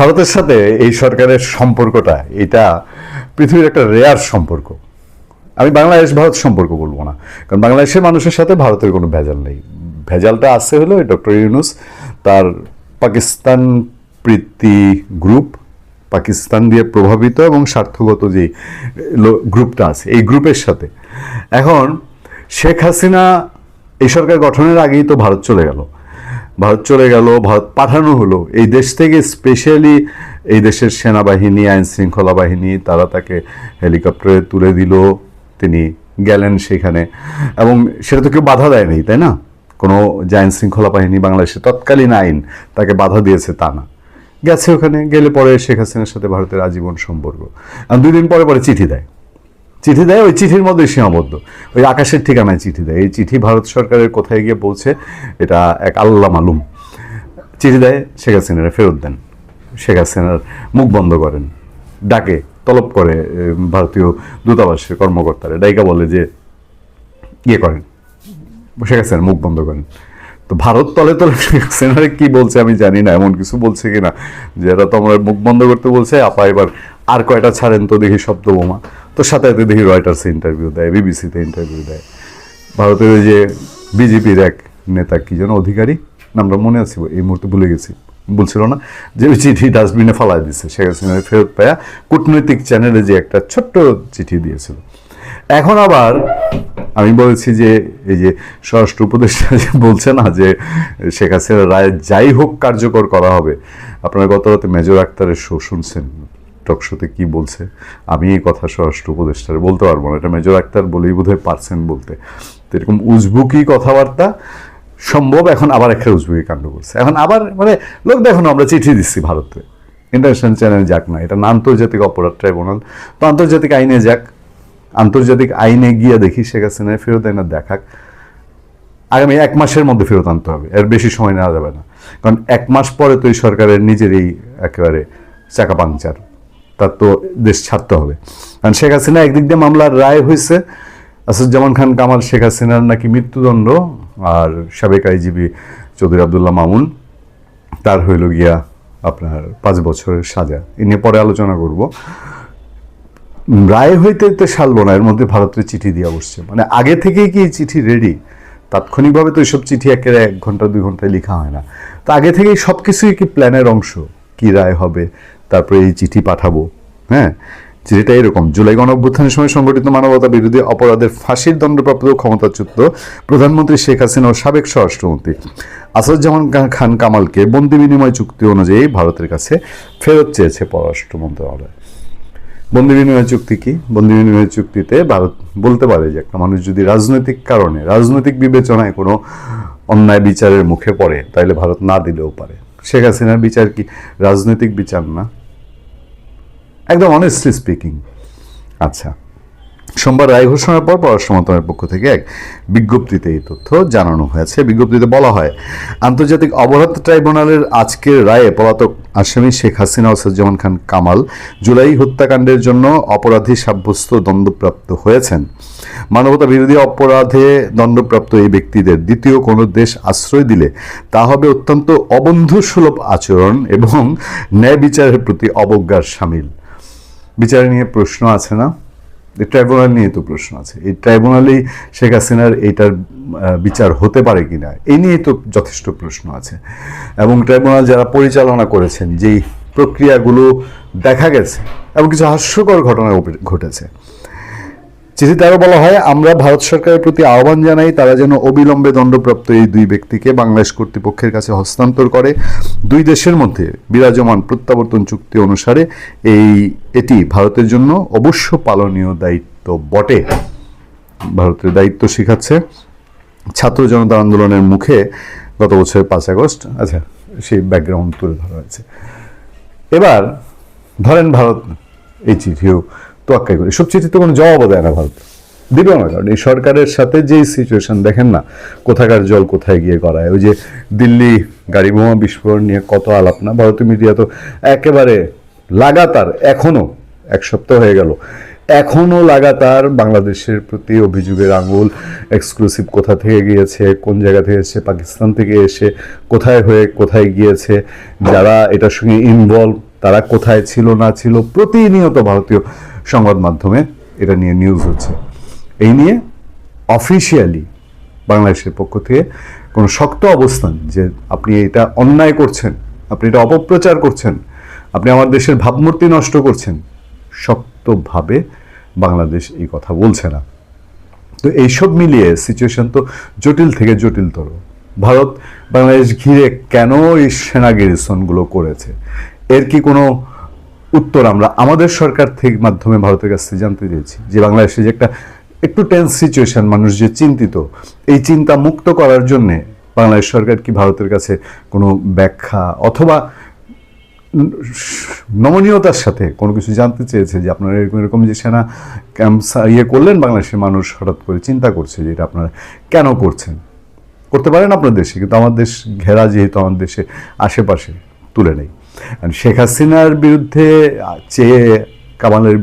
ভারতের সাথে এই সরকারের সম্পর্কটা, এটা পৃথিবীর একটা রেয়ার সম্পর্ক। আমি বাংলাদেশ, ভারত সম্পর্ক বলব না। কারণ বাংলাদেশের মানুষের সাথে ভারতের কোনো ভেজাল নেই। ভেজালটা আছে হলো ডক্টর ইউনুস তার পাকিস্তান প্রীতি গ্রুপ, পাকিস্তান দিয়ে প্রভাবিত এবং স্বার্থগত যে গ্রুপটা আছে, এই গ্রুপের সাথে। এখন শেখ হাসিনা এই সরকার গঠনের আগেই তো ভারত চলে গেল। ভারত চলে গেল, ভারত পাঠানো হলো। এই দেশ থেকে স্পেশালি এই দেশের সেনাবাহিনী, আইন শৃঙ্খলা বাহিনী, তারা তাকে হেলিকপ্টারে তুলে দিল। তিনি গেলেন সেখানে। এবং সেটা তো কেউ বাধা দেয়নি, তাই না? কোনো যে আইন শৃঙ্খলা বাহিনী বাংলাদেশের তৎকালীন আইন তাকে বাধা দিয়েছে, তা না। গেছে ওখানে, গেলে পরে শেখ হাসিনার সাথে ভারতের আজীবন সম্পর্ক। আর দুই দিন পরে পরে চিঠি দেয়। চিঠি দেয়, ওই চিঠির মধ্যে সীমাবদ্ধ। ওই আকাশের ঠিকানায় চিঠি দেয়। এই চিঠি ভারত সরকারের কোথায় গিয়ে পৌঁছে, এটা এক আল্লাহ মালুম। চিঠি দেয়, শেখ হাসিনারা ফেরত দেন। শেখ হাসিনার মুখ বন্ধ করেন। ডাকে, তলব করে ভারতীয় দূতাবাসের কর্মকর্তারা। ডাইকা বলে যে ইয়ে করেন। শেখ হাসিনার মুখ বন্ধ করেন। তো ভারত তলে তলে শেখ হাসিনারে কী বলছে আমি জানি না, এমন কিছু বলছে কি না যে এরা তো আমার মুখ বন্ধ করতে বলছে, আপা এবার আর কয়টা ছাড়েন তো দেখি শব্দ বোমা। তো সাথে সাথে দেখি রয়টার্সে ইন্টারভিউ দেয় বিবিসিতে ইন্টারভিউ দেয়। ভারতের ওই যে বিজেপির এক নেতা কি যেন অধিকারী, নামটা মনে আছে, এই মুহূর্তে ভুলে গেছি, বলছিল না, যে ওই চিঠি ডাস্টবিনে ফালাই দিচ্ছে শেখ হাসিনা ফেরত পায়া কূটনৈতিক চ্যানেলে যে একটা ছোট্ট চিঠি দিয়েছিল। এখন আবার আমি বলেছি যে, এই যে স্বরাষ্ট্র উপদেষ্টা যে বলছে না যে, শেখ হাসিনার রায় যাই হোক কার্যকর করা হবে। আপনারা গত রাতে মেজর আক্তারের শো শুনছেন। টক শোতে কি বলছে, আমি এই কথা স্বরাষ্ট্র উপদেষ্টার বলতে পারব না। এটা মেজর আক্তার বলেই বোধহয় পারছেন বলতে। তো এরকম উজবুকি কথাবার্তা সম্ভব এখন আবার একটা উজবুকি কাণ্ড করছে। এখন আবার মানে লোক দেখুন আমরা চিঠি দিচ্ছি ভারতে। ইন্টারন্যাশনাল চ্যানেল যাক না, এটা আন্তর্জাতিক অপরাধ ট্রাইব্যুনাল। তো আন্তর্জাতিক আইনে যাক, আন্তর্জাতিক আইনে গিয়ে দেখি শেখ হাসিনা ফেরত আইনা দেখাক। আগামী এক মাসের মধ্যে ফেরত আনতে হবে, এর বেশি সময় নেওয়া যাবে না। কারণ এক মাস পরে তো এই সরকারের নিজেরই একেবারে চাকা পাংচার তার তো দেশ ছাড়তে হবে। কারণ শেখ হাসিনা একদিক দিয়ে মামলার রায় হয়েছে। আসাদুজ্জামান খান, কামাল শেখ হাসিনার নাকি মৃত্যুদণ্ড আর সাবেক আইজিবি চৌধুরী আবদুল্লাহ মামুন, তার হইল গিয়া আপনার পাঁচ বছরের সাজা। এ নিয়ে পরে আলোচনা করব। রায় হইতে তো সারলো না, এর মধ্যে ভারতের চিঠি দিয়ে বসছে। মানে আগে থেকেই কি চিঠি রেডি তাৎক্ষণিকভাবে তো এইসব চিঠি একেবারে এক ঘণ্টা, দুই ঘন্টায় লেখা হয় না। তো আগে থেকেই সব কিছুই কি প্ল্যানের অংশ? কি রায় হবে? তারপরে এই চিঠি পাঠাবো। হ্যাঁ? চিঠিটা এরকম, জুলাই গণ অভ্যুত্থানের সময় সংগঠিত মানবতা বিরোধী অপরাধের ফাঁসির দণ্ডপ্রাপ্ত ক্ষমতাচ্যুত প্রধানমন্ত্রী শেখ হাসিনা ও সাবেক স্বরাষ্ট্রমন্ত্রী আসাদুজ্জামান খান কামালকে বন্দি বিনিময় চুক্তি অনুযায়ী ভারতের কাছে ফেরত চেয়েছে পররাষ্ট্র মন্ত্রণালয়। বন্দি বিনিময় চুক্তি কি? বন্দি বিনিময় চুক্তিতে ভারত বলতে পারে যে একটা মানুষ যদি রাজনৈতিক কারণে, রাজনৈতিক বিবেচনায় কোনো অন্যায় বিচারের মুখে পড়ে তাহলে ভারত না দিলেও পারে। শেখ হাসিনার বিচার কি রাজনৈতিক বিচার না? একদম অনেস্টলি স্পিকিং আচ্ছা সোমবার রায় ঘোষণার পর পররাষ্ট্র মন্ত্রণালয়ের পক্ষ থেকে এক বিজ্ঞপ্তিতে এই তথ্য জানানো হয়েছে। বিজ্ঞপ্তিতে বলা হয়, আন্তর্জাতিক অপরাধ ট্রাইব্যুনালের আজকের রায়ে পলাতক আসামি শেখ হাসিনা ও সজ্জামান খান কামাল জুলাই হত্যাকাণ্ডের জন্য অপরাধী সাব্যস্ত দণ্ডপ্রাপ্ত হয়েছেন। মানবতা বিরোধী অপরাধে দণ্ডপ্রাপ্ত এই ব্যক্তিদের দ্বিতীয় কোনো দেশ আশ্রয় দিলে তা হবে অত্যন্ত অবন্ধুসুলভ আচরণ এবং ন্যায় বিচারের প্রতি অবজ্ঞার সামিল। বিচার নিয়ে প্রশ্ন আছে না? এই ট্রাইব্যুনাল নিয়ে তো প্রশ্ন আছে। এই ট্রাইব্যুনালেই শেখ হাসিনার এইটার বিচার হতে পারে কি না এই নিয়ে তো যথেষ্ট প্রশ্ন আছে। এবং ট্রাইব্যুনাল যারা পরিচালনা করেছেন, যেই প্রক্রিয়াগুলো দেখা গেছে, এবং কিছু হাস্যকর ঘটনা ঘটেছে চিঠিতে আরও বলা হয়, আমরা ভারত সরকারের প্রতি আহ্বান জানাই, তারা যেন অবিলম্বে দণ্ডপ্রাপ্ত এই দুই ব্যক্তিকে বাংলাদেশ কর্তৃপক্ষের কাছে হস্তান্তর করে। দুই দেশের মধ্যে বিরাজমান প্রত্যাবর্তন চুক্তি অনুসারে এই, এটি ভারতের জন্য অবশ্য পালনীয় দায়িত্ব বটে। ভারতের দায়িত্ব শিখাচ্ছে ছাত্র জনতা আন্দোলনের মুখে গত বছরের পাঁচ আগস্ট। আচ্ছা সেই ব্যাকগ্রাউন্ড তুলে ধরা হয়েছে। এবার ধরেন ভারত, এই চিঠিও তোয়াক্কাই করে। সব চিঠি তো কোনো জবাবও দেয় না ভারত। দিবেও না, কারণ এই সরকারের সাথে যেই সিচুয়েশন দেখেন না কোথাকার জল কোথায় গিয়ে করায় ওই যে দিল্লি গাড়ি বোমা বিস্ফোরণ নিয়ে কত আলাপ না? ভারতীয় মিডিয়া তো একেবারে লাগাতার এখনও এক সপ্তাহ হয়ে গেল এখনও লাগাতার বাংলাদেশের প্রতি অভিযোগের আঙুল এক্সক্লুসিভ কোথা থেকে গিয়েছে, কোন জায়গা থেকে এসে পাকিস্তান থেকে এসে কোথায় হয়ে কোথায় গিয়েছে, যারা এটার সঙ্গে ইনভলভ তারা কোথায় ছিল না ছিল, প্রতিনিয়ত ভারতীয় সংবাদ মাধ্যমে এটা নিয়ে নিউজ হচ্ছে। এই নিয়ে অফিসিয়ালি বাংলাদেশের পক্ষ থেকে কোনো শক্ত অবস্থান যে আপনি এটা অন্যায় করছেন, আপনি এটা অপপ্রচার করছেন, আপনি আমার দেশের ভাবমূর্তি নষ্ট করছেন, শক্তভাবে বাংলাদেশ এই কথা বলছে না। তো এইসব মিলিয়ে সিচুয়েশন তো জটিল থেকে জটিলতর। ভারত বাংলাদেশ ঘিরে কেন এই সেনা গেরিসনগুলো করেছে? এর কি কোনো উত্তর আমরা আমাদের সরকার থেকে মাধ্যমে ভারতের কাছ থেকে জানতে চেয়েছি যে বাংলাদেশে যে একটা একটু টেন্স সিচুয়েশন মানুষ যে চিন্তিত, এই চিন্তা মুক্ত করার জন্যে বাংলাদেশ সরকার কি ভারতের কাছে কোনো ব্যাখ্যা অথবা নমনীয়তার সাথে কোনো কিছু জানতে চেয়েছে যে আপনারা এরকম এরকম যে সেনা ক্যাম্প ইয়ে করলেন, বাংলাদেশের মানুষ হঠাৎ করে চিন্তা করছে যে এটা আপনারা কেন করছেন? করতে পারেন আপনার দেশে, কিন্তু আমার দেশ ঘেরা যেহেতু আমার দেশে আশেপাশে, তুলে নেই। শেখ হাসিনার বিরুদ্ধে চেয়ে কামালের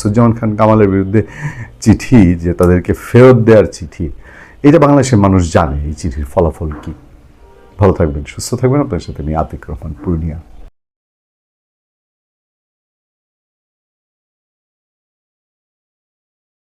সুজ্জামান খান কামালের বিরুদ্ধে চিঠি, যে তাদেরকে ফেরত দেওয়ার চিঠি, এটা বাংলাদেশের মানুষ জানে এই চিঠির ফলাফল কি। ভালো থাকবেন, সুস্থ থাকবেন। আপনার সাথে আমি আতিক রহমান, পূর্ণিয়া।